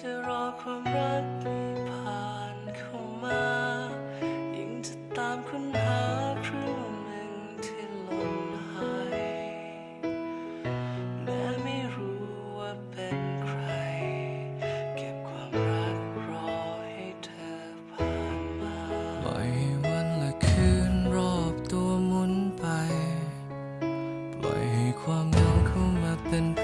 จะรอความรักผ่านเข้ามา ยิ่งจะตามค้นหาครึ่งหนึ่งที่หล่นหายแม้ไม่รู้ว่าเป็นใคร เก็บความรักรอให้เธอผ่านมาปล่อยให้วันและคืนรอบตัวหมุนไป ปล่อยให้ความเหงาเข้ามาเป็น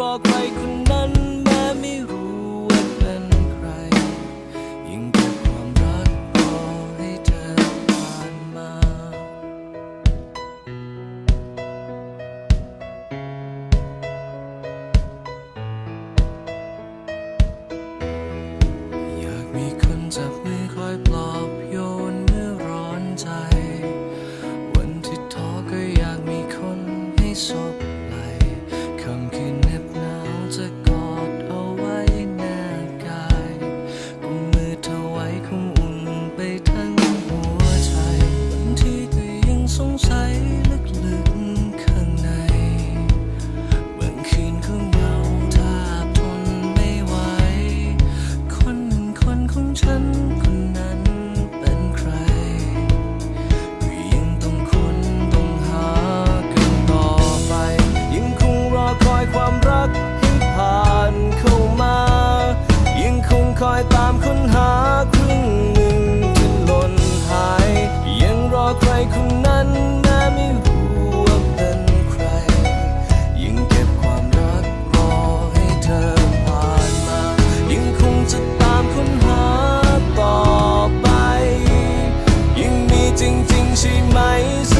รอใครคนนั้น days